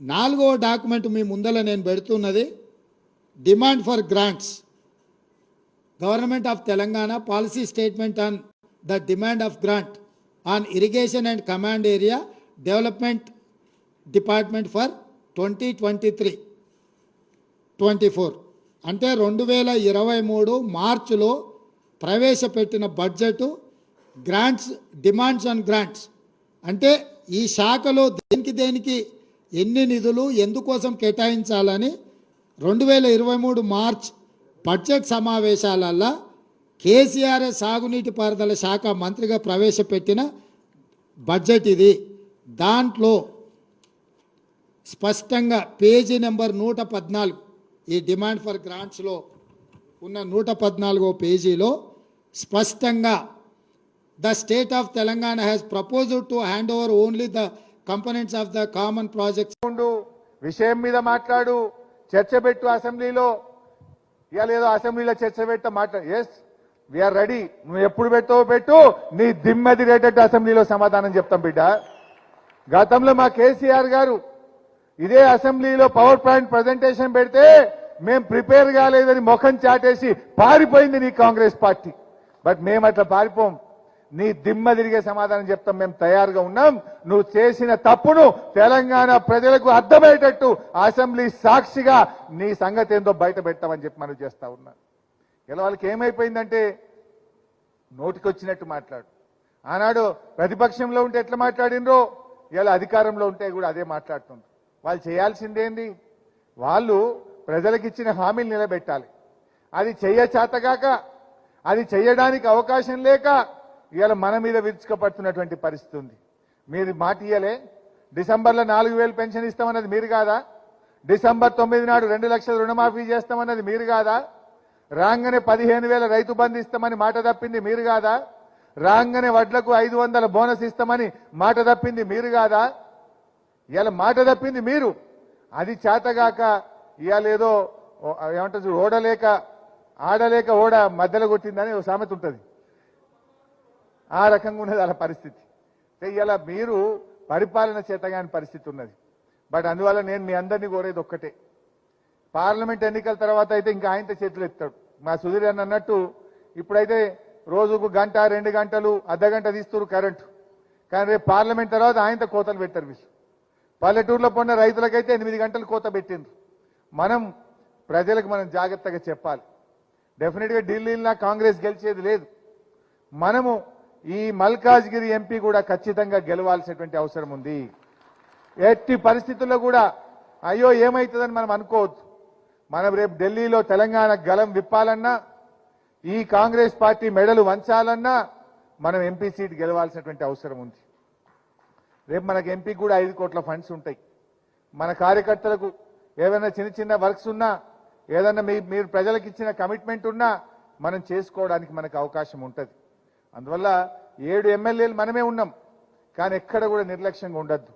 నాలుగో డాక్యుమెంట్ మీ ముందర నేను పెడుతున్నది demand for grants. Government of Telangana policy statement on the demand of grant on irrigation and command area development department for twenty twenty three twenty four అంటే రెండు వేల ఇరవై మూడు మార్చిలో ప్రవేశపెట్టిన budget grants demands and grants. అంటే ఈ శాఖలో దేనికి దేనికి ఎన్ని నిధులు ఎందుకోసం కేటాయించాలని రెండు వేల ఇరవై మూడు మార్చ్ బడ్జెట్ సమావేశాలల్లో కేసీఆర్ సాగునీటి పారుదల శాఖ మంత్రిగా ప్రవేశపెట్టిన బడ్జెట్ ఇది. దాంట్లో స్పష్టంగా పేజీ నెంబర్ నూట పద్నాలుగు ఈ డిమాండ్ ఫర్ గ్రాంట్స్లో ఉన్న నూట పద్నాలుగో పేజీలో స్పష్టంగా the state of Telangana has proposed to hand over only the components of the common projects ఉండు విషయం మీద మాట్లాడు చర్చ పెట్టు అసెంబ్లీలో. ఇవాళ లేదో అసెంబ్లీలో చర్చ పెట్ట మాట్లాడు ఎస్ వీఆర్ రెడీ నువ్వు ఎప్పుడు పెట్టావో పెట్టు. నీ దిమ్మది రేటెడ్ అసెంబ్లీలో సమాధానం చెప్తాం బిడ్డ. గతంలో మా కేసీఆర్ గారు ఇదే అసెంబ్లీలో పవర్ పాయింట్ ప్రజెంటేషన్ పెడితే మేం ప్రిపేర్ కాలేదని ముఖం చాటేసి పారిపోయింది నీ కాంగ్రెస్ పార్టీ. బట్ మేము అట్లా పారిపోం. నీ దిమ్మ తిరిగే సమాధానం చెప్తాం మేము తయారుగా ఉన్నాం. నువ్వు చేసిన తప్పును తెలంగాణ ప్రజలకు అర్థమయ్యేటట్టు అసెంబ్లీ సాక్షిగా నీ సంగతి ఏందో బయట పెట్టామని చెప్పి మనం చేస్తా ఉన్నా. ఇలా వాళ్ళకి ఏమైపోయిందంటే నోటికొచ్చినట్టు మాట్లాడు. ఆనాడు ప్రతిపక్షంలో ఉంటే ఎట్లా మాట్లాడినరో ఇలా అధికారంలో ఉంటే కూడా అదే మాట్లాడుతుండ్రు. వాళ్ళు చేయాల్సిందేంది? వాళ్ళు ప్రజలకు ఇచ్చిన హామీలు నిలబెట్టాలి. అది చెయ్య చేతగాక అది చెయ్యడానికి అవకాశం లేక ఇవాళ మన మీద విరుచుకపడుతున్నటువంటి పరిస్థితి ఉంది. మీరు మాట ఇయ్యలే. డిసెంబర్లో నాలుగు వేలు పెన్షన్ ఇస్తామన్నది మీరు కాదా? డిసెంబర్ తొమ్మిది నాడు రెండు లక్షల రుణమాఫీ చేస్తామన్నది మీరు కాదా? రాగానే పదిహేను వేల రైతు బంధు ఇస్తామని మాట తప్పింది మీరు కాదా? రాగానే వడ్లకు ఐదు వందల బోనస్ ఇస్తామని మాట తప్పింది మీరు కాదా? ఇవాళ మాట తప్పింది మీరు. అది చేతగాక ఇవాళ ఏదో ఏమంటారు ఓడలేక ఆడలేక ఓడ మధ్యలో కొట్టిందని ఒక సామెత ఉంటుంది. ఆ రకంగా ఉన్నది అలా పరిస్థితి. ఇలా మీరు పరిపాలన చేతగాని పరిస్థితి ఉన్నది. బట్ అందువల్ల నేను మీ అందరినీ కోరేది ఒక్కటే. పార్లమెంట్ ఎన్నికల తర్వాత అయితే ఇంకా ఆయనతో చేతులు ఎత్తాడు మా సుధీర్ అన్నట్టు ఇప్పుడైతే రోజుకు గంట రెండు గంటలు అర్ధగంట తీస్తున్నారు కరెంటు. కానీ రేపు పార్లమెంట్ తర్వాత ఆయనతో కోతలు పెట్టారు వీళ్ళు. పల్లెటూరులో పొన్న రైతులకైతే ఎనిమిది గంటలు కోత పెట్టిండ్రు. మనం ప్రజలకు మనం జాగ్రత్తగా చెప్పాలి. డెఫినెట్గా ఢిల్లీలో కాంగ్రెస్ గెలిచేది లేదు. మనము ఈ మల్కాజ్గిరి ఎంపీ కూడా ఖచ్చితంగా గెలవాల్సినటువంటి అవసరం ఉంది. ఎట్టి పరిస్థితుల్లో కూడా అయ్యో ఏమవుతుందని మనం అనుకోవద్దు. మనం రేపు ఢిల్లీలో తెలంగాణ గలం విప్పాలన్నా ఈ కాంగ్రెస్ పార్టీ మెడలు వంచాలన్నా మనం ఎంపీ సీట్ గెలవాల్సినటువంటి అవసరం ఉంది. రేపు మనకు ఎంపీ కూడా ఐదు కోట్ల ఫండ్స్ ఉంటాయి. మన కార్యకర్తలకు ఏదైనా చిన్న చిన్న వర్క్స్ ఉన్నా ఏదైనా మీ మీరు ప్రజలకు ఇచ్చిన కమిట్మెంట్ ఉన్నా మనం చేసుకోవడానికి మనకు అవకాశం ఉంటుంది. అందువల్ల ఏడు ఎమ్మెల్యేలు మనమే ఉన్నాం. కానీ ఎక్కడ కూడా నిర్లక్ష్యంగా ఉండద్దు.